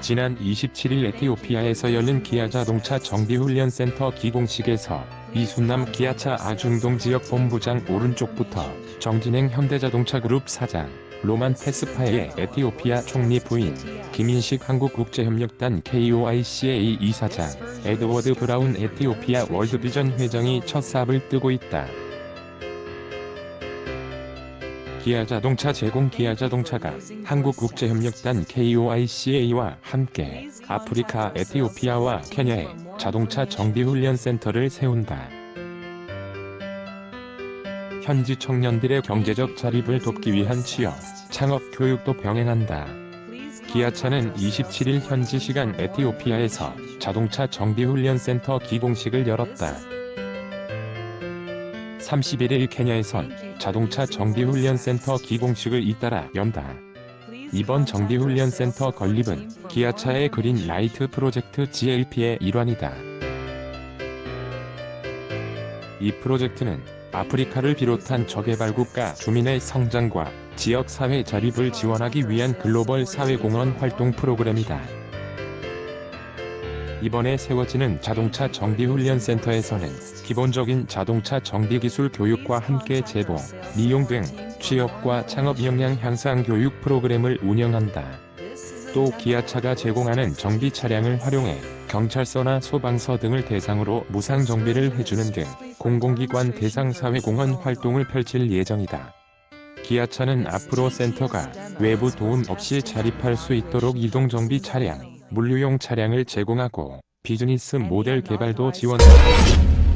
지난 27일 에티오피아에서 열린 기아 자동차 정비훈련센터 기공식에서 이순남 기아차 아중동 지역 본부장 오른쪽부터 정진행 현대자동차 그룹 사장, 로만 테스파의 에티오피아 총리 부인, 김인식 한국국제협력단 KOICA 이사장, 에드워드 브라운 에티오피아 월드비전 회장이 첫 삽을 뜨고 있다. 기아 자동차 제공 기아 자동차가 한국국제협력단 KOICA와 함께 아프리카 에티오피아와 케냐에 자동차 정비훈련센터를 세운다. 현지 청년들의 경제적 자립을 돕기 위한 취업, 창업 교육도 병행한다. 기아차는 27일 현지 시간 에티오피아에서 자동차 정비훈련센터 기공식을 열었다. 31일 케냐에선 자동차 정비훈련센터 기공식을 잇따라 연다. 이번 정비훈련센터 건립은 기아차의 그린 라이트 프로젝트 GLP의 일환이다. 이 프로젝트는 아프리카를 비롯한 저개발국가 주민의 성장과 지역 사회 자립을 지원하기 위한 글로벌 사회공헌 활동 프로그램이다. 이번에 세워지는 자동차 정비훈련센터에서는 기본적인 자동차 정비 기술 교육과 함께 재봉, 미용 등 취업과 창업 역량 향상 교육 프로그램을 운영한다. 또 기아차가 제공하는 정비 차량을 활용해 경찰서나 소방서 등을 대상으로 무상 정비를 해주는 등 공공기관 대상 사회공헌 활동을 펼칠 예정이다. 기아차는 앞으로 센터가 외부 도움 없이 자립할 수 있도록 이동 정비 차량, 물류용 차량을 제공하고 비즈니스 모델 개발도 지원한다.